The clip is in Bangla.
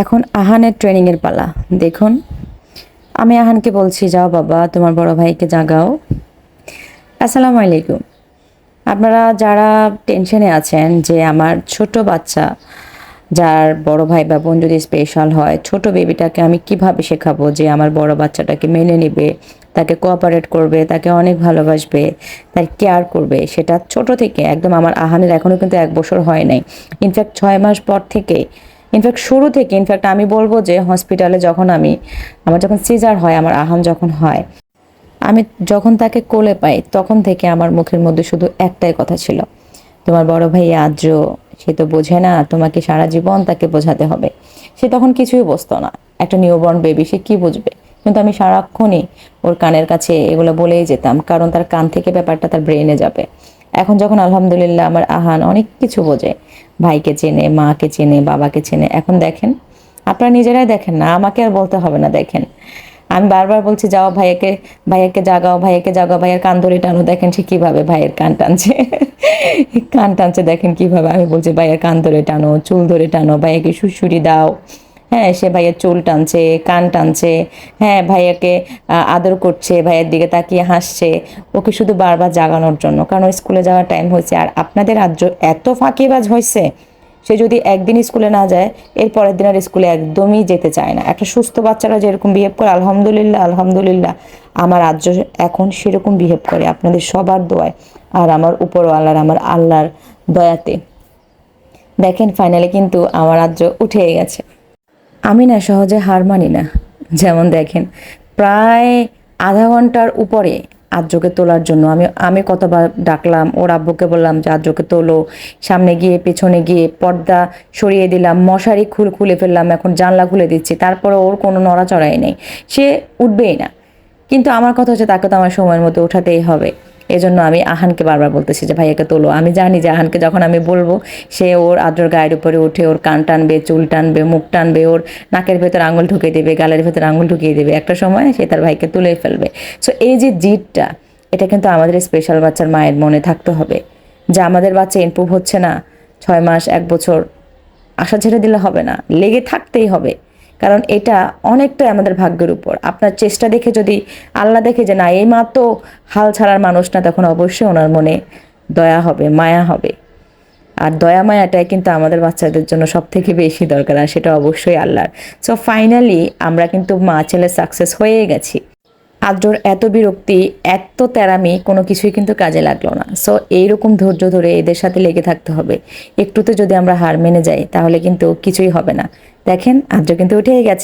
এখন আহানের ট্রেনিংয়ের পালা। দেখুন। আমি আহানকে বলছি, যাও বাবা, তোমার বড় ভাইকে জাগাও। আসসালামু আলাইকুম। আপনারা যারা টেনশনে আছেন যে আমার ছোট বাচ্চা, যার বড় ভাই বা বোন যদি স্পেশাল হয়, ছোট বেবিটাকে আমি কীভাবে শেখাবো যে আমার বড় বাচ্চাটাকে মেনে নেবে, তাকে কোঅপারেট করবে, তাকে অনেক ভালোবাসবে, তার কেয়ার করবে, সেটা ছোট থেকে, একদম আমার আহানের এখনও কিন্তু এক বছর হয় নাই। ইনফ্যাক্ট ছয় মাস পর থেকে ইনফ্যাক্ট শুরু থেকে ইনফ্যাক্ট আমি বলব যে হসপিটালে যখন আমি, আমার যখন সিজার হয়, আমার আহাম যখন হয়, আমি যখন তাকে কোলে পাই, তখন থেকে আমার মুখের মধ্যে শুধু একটাই কথা ছিল। তোমার বড় ভাই আদ্র, সে তো বোঝে না, তোমাকে সারা জীবন তাকে বোঝাতে হবে। সে তখন কিছুই বুঝতো না। একটা নিউবর্ন বেবি সে কি বুঝবে? কিন্তু আমি সারাক্ষণই ওর কানের কাছে এগুলো বলেই যেতাম, কারণ তার কান থেকে ব্যাপারটা তার ব্রেনে যাবে। এখন যখন আলহামদুলিল্লাহ আমার আহান অনেক কিছু বোঝে, ভাইকে চেনে, মাকে চেনে, বাবাকে চেনে, এখন দেখেন, আপনারা নিজেরাই দেখেন না, আমাকে আর বলতে হবে না, দেখেন। আমি বারবার বলছি, যাও ভাইয়াকে ভাইয়াকে জাগাও ভাইয়াকে জাগাও, ভাইয়ের কান ধরে টানো, দেখেন সে কীভাবে ভাইয়ের কান টানছে। কান টানছে, দেখেন কীভাবে, আমি বলছি, ভাইয়ের কান ধরে টানো, চুল ধরে টানো, ভাইয়াকে সুশুরি দাও। হ্যাঁ সে ভাইয়ের চুল টানছে, কান টানছে হ্যাঁ ভাইয়াকে আদর করছে, ভাইয়ের দিকে তাকিয়ে হাসছে। ওকে শুধু বারবার জাগানোর জন্য, কারণ স্কুলে যাওয়ার টাইম হয়েছে। আর আপনাদের আদ্র এত ফাঁকিবাজ হয়েছে, সে যদি একদিন স্কুলে না যায়, এর পরের দিন আর স্কুলে একদমই যেতে চায় না। একটা সুস্থ বাচ্চারা যেরকম বিহেভ করে, আলহামদুলিল্লাহ আলহামদুলিল্লাহ, আমার আর্য এখন সেরকম বিহেভ করে। আপনাদের সবার দোয়ায়, আর আমার উপরওয়ালার, আমার আল্লাহর দয়াতে। দেখেন ফাইনালি কিন্তু আমার আর্য উঠে গেছে। আমি না সহজে হার মানি না, যেমন দেখেন। প্রায় আধা ঘণ্টার উপরে আদ্রকে তোলার জন্য আমি আমি কতবার ডাকলাম, ওর আব্বুকে বললাম যে আদ্রকে তোলো। সামনে গিয়ে, পেছনে গিয়ে পর্দা সরিয়ে দিলাম, মশারি খুল খুলে ফেললাম, এখন জানলা খুলে দিচ্ছি তারপরে ওর কোনো নড়াচড়াই নেই। সে উঠবেই না। কিন্তু আমার কথা হচ্ছে তাকে তো আমার সময়ের মধ্যে ওঠাতেই হবে। এজন্য আমি আহানকে বারবার বলতেছি যে, ভাইয়াকে তোলো। আমি জানি যে আহানকে যখন আমি বলব, সে ওর আদ্রর গায়ের উপরে উঠে ওর কান টানবে, চুল টানবে, মুখ টানবে, ওর নাকের ভেতর আঙুল ঢুকিয়ে দেবে, গালের ভেতর আঙুল ঢুকিয়ে দেবে। একটা সময় সে তার ভাইকে তুলে ফেলবে। সো এই যে জিদটা, এটা কিন্তু আমাদের স্পেশাল বাচ্চার মায়ের মনে থাকতে হবে। যে আমাদের বাচ্চা ইমপ্রুভ হচ্ছে না, ছয় মাস, এক বছর, আশা ছেড়ে দিলে হবে না। লেগে থাকতেই হবে। কারণ এটা অনেকটাই আমাদের ভাগ্যের উপর। আপনার চেষ্টা দেখে যদি আল্লাহ দেখে যে, না, এই মা তো হাল ছাড়ার মানুষ না, তখন অবশ্যই ওনার মনে দয়া হবে, মায়া হবে। আর দয়া মায়াটাই কিন্তু আমাদের বাচ্চাদের জন্য সব থেকে বেশি দরকার, আর সেটা অবশ্যই আল্লাহর। সো ফাইনালি আমরা কিন্তু মা ছেলে সাকসেস হয়ে গেছি। আদ্রর এত বিরক্তি, এত তেরামি, কোনো কিছুই কিন্তু কাজে লাগল না। সো এইরকম ধৈর্য ধরে এদের সাথে লেগে থাকতে হবে। একটুতে যদি আমরা হার মেনে যাই, তাহলে কিন্তু কিছুই হবে না। দেখেন আদ্র কিন্তু উঠেই গেছে।